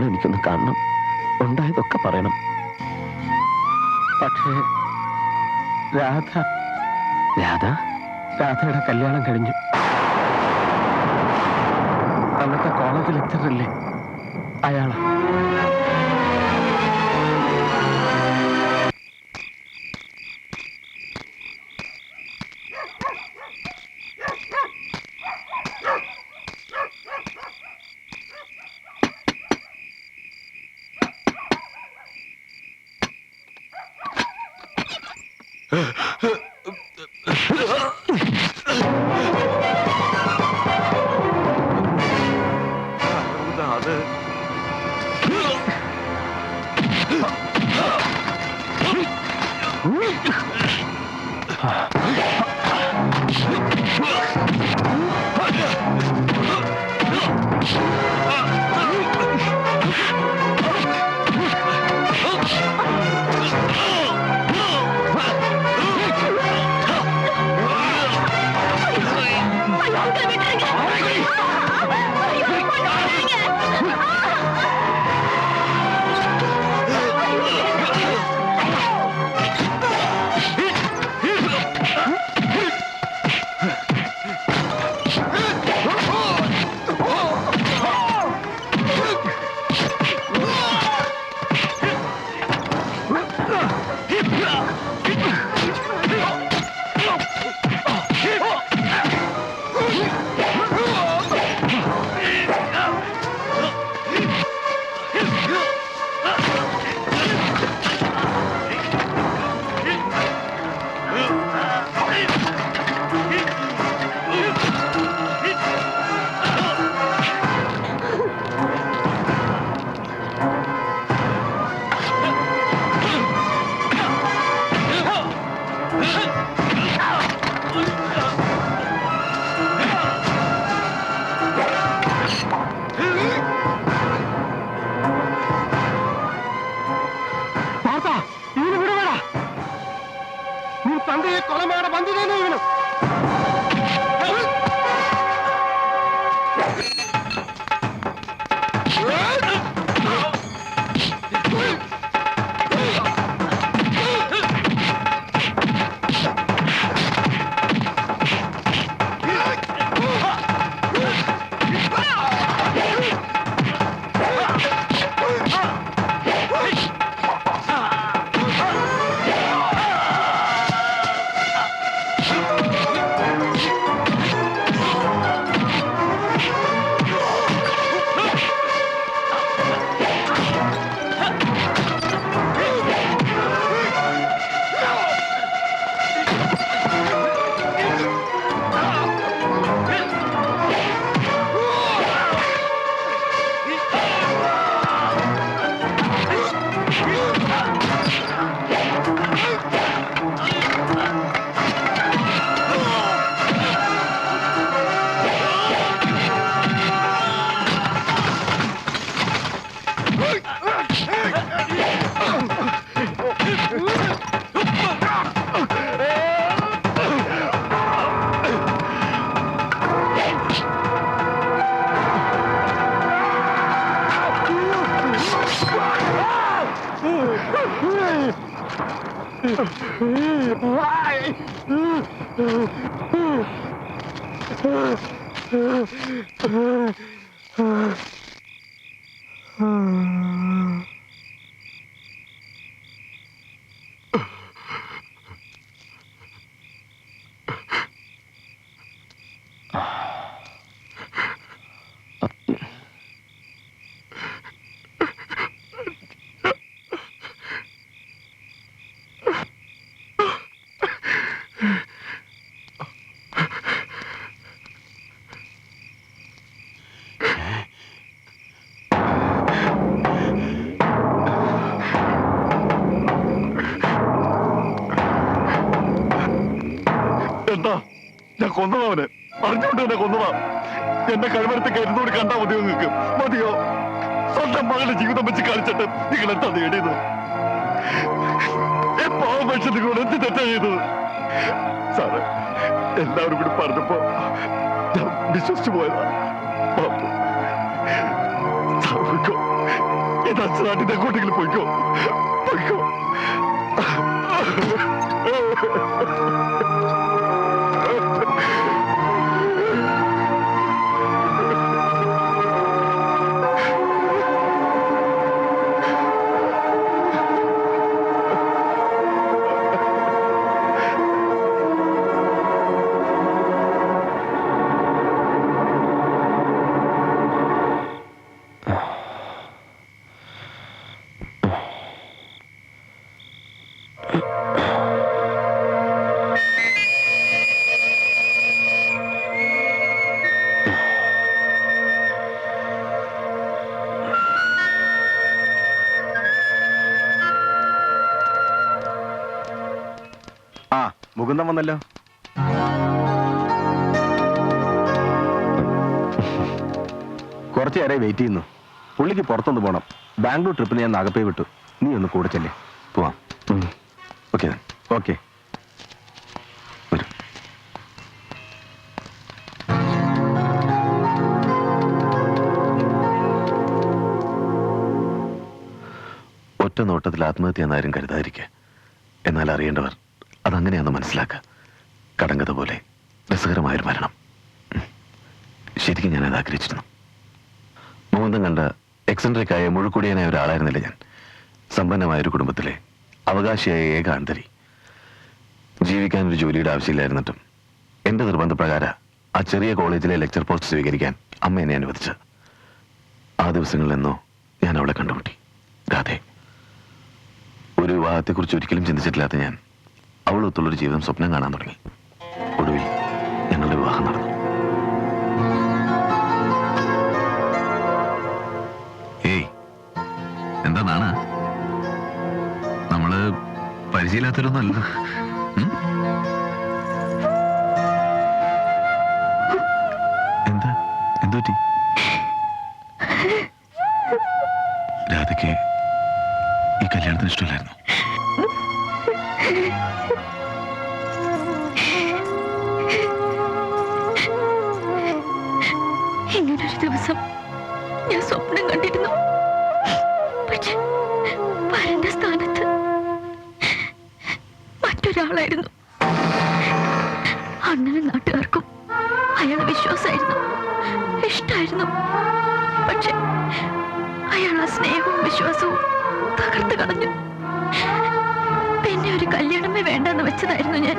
മോളെ എനിക്കൊന്ന് കാണണം. ഉണ്ടായതൊക്കെ പറയണം. പക്ഷേ രാധ രാധ? രാധയുടെ കല്യാണം കഴിഞ്ഞു. അന്നത്തെ കോളേജ് ലെക്ചറല്ലേ അയാളാ. അത് பார்த்தா இவனு விடுவேடா நீ தந்தையை கொலை மாட வந்ததேனே இவனு Yeah. എന്താ കൊന്നതാ അവനെ അറിഞ്ഞുകൊണ്ട് തന്നെ കൊന്നതാ. എന്റെ കഴിവരത്തെ കരുതോട് കണ്ടാ മതി നിങ്ങൾക്ക്? മതിയോ? സ്വന്തം മകളുടെ ജീവിതം വെച്ച് കളിച്ചിട്ട് നിങ്ങൾ എന്താ നേടിയത് പാവം മനുഷ്യൻ നിങ്ങളോട് എന്ത് തെറ്റാ ചെയ്തത്? സാറ് എല്ലാവരും കൂടി പറഞ്ഞപ്പോ ഞാൻ വിശ്വസിച്ചു പോയതാ. സാർ ഇത് അച്ഛനാട്ടിന്റെ അങ്ങോട്ടെങ്കിലും പോയിക്കോ. പോയിക്കോ. ആ മുകുന്ദം വന്നല്ലോ. കുറച്ചു വെയിറ്റ് ചെയ്യുന്നു. പുള്ളിക്ക് പുറത്തൊന്ന് പോണം. ബാംഗ്ലൂർ ട്രിപ്പിന് ഞാൻ നാഗപ്പേ വിട്ടു. നീ ഒന്ന് കൂടെ ചെല്ലേ. പോവാം. ഓക്കെ ഓക്കെ ഒറ്റ നോട്ടത്തിൽ ആത്മഹത്യ എന്നാരും കരുതാതിരിക്കുക എന്നാൽ അറിയേണ്ടവർ അതങ്ങനെയാണെന്ന് മനസ്സിലാക്കുക കടങ്കഥ പോലെ രസകരമായൊരു മരണം. ശരിക്കും ഞാൻ അത് ആഗ്രഹിച്ചിരുന്നു. മുകുന്ദം കണ്ട എക്സെൻട്രിക് ആയ മുഴുക്കുടിയനായ ഒരാളായിരുന്നില്ല ഞാൻ. സമ്പന്നമായ ഒരു കുടുംബത്തിലെ അവകാശിയായ ഏക ആന്തരി ജീവിക്കാൻ ഒരു ജോലിയുടെ ആവശ്യമില്ലായിരുന്നിട്ടും എന്റെ നിർബന്ധപ്രകാരം ആ ചെറിയ കോളേജിലെ ലെക്ചർ പോസ്റ്റ് സ്വീകരിക്കാൻ അമ്മ എന്നെ അനുവദിച്ചു ആ ദിവസങ്ങളിൽ നിന്നോ ഞാൻ അവളെ കണ്ടുമുട്ടി. രാധേ ഒരു വിവാഹത്തെക്കുറിച്ച് ഒരിക്കലും ചിന്തിച്ചിട്ടില്ലാത്ത ഞാൻ അവളൊത്തുള്ളൊരു ജീവിതം സ്വപ്നം കാണാൻ തുടങ്ങി. ഒടുവിൽ ഞങ്ങളുടെ വിവാഹം നടന്നു. ഏയ് എന്താ നാണ? നമ്മൾ പരിചയമില്ലാത്തവരൊന്നുമല്ല എന്താ? എന്തോറ്റി രാധയ്ക്ക് ഈ കല്യാണത്തിന് ഇഷ്ടമില്ലായിരുന്നു. ഇങ്ങനൊരു ദിവസം ഞാൻ സ്വപ്നം കണ്ടിരുന്നു. പക്ഷെ വരണ്ട സ്ഥാനത്ത് മറ്റൊരാളായിരുന്നു. അണ്ണനും നാട്ടുകാർക്കും അയാളെ വിശ്വാസമായിരുന്നു. ഇഷ്ടായിരുന്നു. പക്ഷെ അയാൾ ആ സ്നേഹവും വിശ്വാസവും തകർത്ത് കളഞ്ഞു. പിന്നെ ഒരു കല്യാണമേ വേണ്ടെന്ന് വെച്ചതായിരുന്നു ഞാൻ.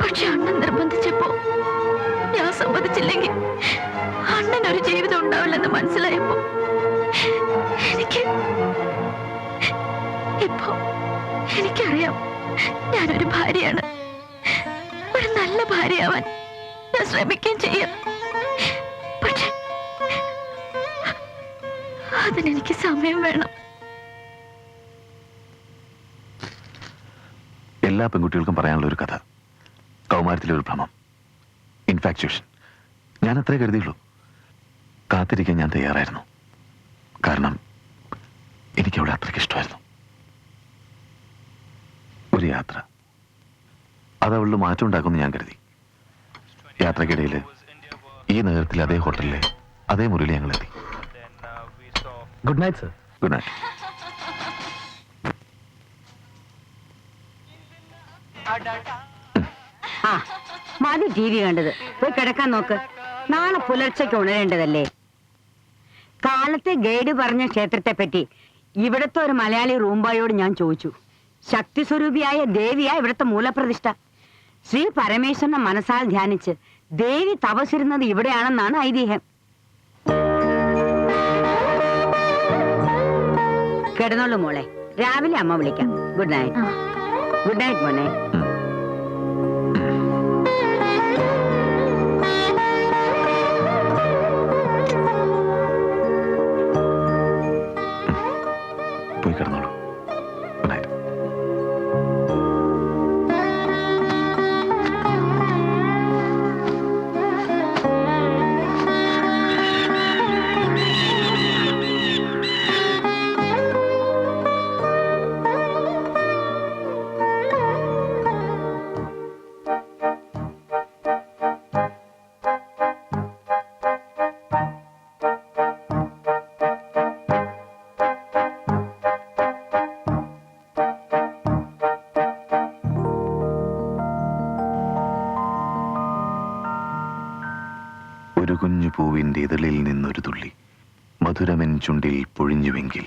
പക്ഷെ അണ്ണൻ നിർബന്ധിച്ചപ്പോ ഞാൻ സമ്മതിച്ചില്ലെങ്കിൽ അണ്ണൻ ഒരു ജീവിതം ഉണ്ടാവില്ലെന്ന് മനസ്സിലായപ്പോ എനിക്ക് ഇപ്പോ എനിക്കറിയാം ഞാനൊരു ഭാര്യയാണ്. ഒരു നല്ല ഭാര്യയാവാൻ ഞാൻ ശ്രമിക്കുകയും ചെയ്യാം. പക്ഷെ അതിനെനിക്ക് സമയം വേണം. എല്ലാ പെൺകുട്ടികൾക്കും പറയാനുള്ള ഒരു കഥ. കൗമാരത്തിലെ ഒരു ഭ്രമം. ഇൻഫാക്ച്വേഷൻ ഞാൻ അത്രേ കരുതിയുള്ളൂ. കാത്തിരിക്കാൻ ഞാൻ തയ്യാറായിരുന്നു. കാരണം എനിക്ക് അവളെ അത്രയ്ക്ക് ഇഷ്ടമായിരുന്നു. ഒരു യാത്ര. അത് അവളിൽ മാറ്റം ഉണ്ടാക്കുമെന്ന് ഞാൻ കരുതി. യാത്രക്കിടയിൽ ഈ നഗരത്തിലെ അതേ ഹോട്ടലിലെ അതേ മുറിയിൽ ഞങ്ങൾ എത്തി. Good night sir good night ആ മതി ടി വി കണ്ടത്. പോയി കിടക്കാൻ നോക്ക്. നാളെ പുലർച്ചയ്ക്ക് ഉണരേണ്ടതല്ലേ? കാലത്തെ ഗൈഡ് പറഞ്ഞ ക്ഷേത്രത്തെ പറ്റി ഇവിടുത്തെ ഒരു മലയാളി റൂംബായോട് ഞാൻ ചോദിച്ചു. ശക്തി സ്വരൂപിയായ ദേവിയാ ഇവിടുത്തെ മൂലപ്രതിഷ്ഠ. ശ്രീ പരമേശ്വരനെ മനസ്സാൽ ധ്യാനിച്ച് ദേവി തപസിരുന്നത് ഇവിടെയാണെന്നാണ് ഐതിഹ്യം. കിടന്നോളൂ മോളെ. രാവിലെ അമ്മ വിളിക്കാം. Good night. ഗുഡ് നൈറ്റ് മോനെ. പോയി കിടന്നോളൂ. പൂവിന്റെ ഇതളിൽ നിന്നൊരു തുള്ളി മധുരമൻ ചുണ്ടിൽ പൊഴിഞ്ഞുവെങ്കിൽ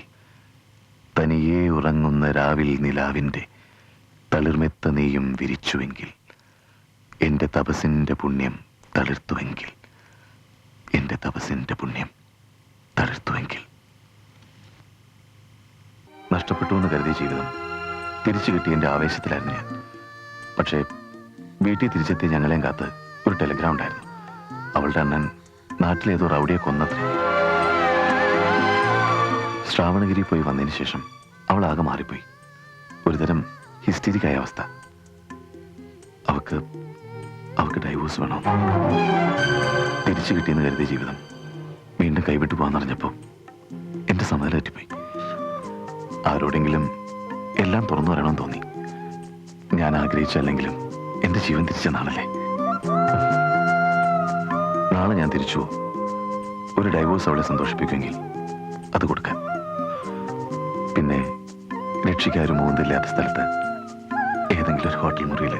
തനിയെ ഉറങ്ങുന്ന രാവിൽ നിലാവിന്റെ തളിർമെത്ത നീയും വിരിച്ചുവെങ്കിൽ എന്റെ തപസിന്റെ പുണ്യം തളിർത്തുവെങ്കിൽ എന്റെ തപസിന്റെ പുണ്യം തളിർത്തുവെങ്കിൽ. നഷ്ടപ്പെട്ടു എന്ന് കരുതിയ ജീവിതം തിരിച്ചു കിട്ടിയതിന്റെ ആവേശത്തിലായിരുന്നു ഞാൻ. പക്ഷേ വീട്ടിൽ തിരിച്ചെത്തിയ ഞങ്ങളെയും കാത്ത് ഒരു ടെലിഗ്രാം ഉണ്ടായിരുന്നു. അവളുടെ അണ്ണൻ നാട്ടിലേതോ റൗഡിയെ കൊന്നത്രേ. ശ്രാവണഗിരി പോയി വന്നതിന് ശേഷം അവൾ ആകെ മാറിപ്പോയി. ഒരുതരം ഹിസ്റ്റീരിക്കായ അവസ്ഥ. അവക്ക് അവക്ക് ഡൈവോഴ്സ് വേണം? തിരിച്ചു കിട്ടിയെന്ന് കരുതിയ ജീവിതം വീണ്ടും കൈവിട്ടു പോകാന്നറിഞ്ഞപ്പോൾ എന്റെ സമയം തെറ്റിപ്പോയി. ആരോടെങ്കിലും എല്ലാം തുറന്നു വരണമെന്ന് തോന്നി. ഞാൻ ആഗ്രഹിച്ചല്ലെങ്കിലും എന്റെ ജീവൻ തിരിച്ച നാളല്ലേ? നാളെ ഞാൻ തിരിച്ചു. ഒരു ഡൈവോഴ്സ് അവളെ സന്തോഷിപ്പിക്കുമെങ്കിൽ അത് കൊടുക്കാൻ. പിന്നെ രക്ഷിക്കാരും മൂന്നില്ലാത്ത സ്ഥലത്ത് ഏതെങ്കിലും ഒരു ഹോട്ടൽ മുറിയിൽ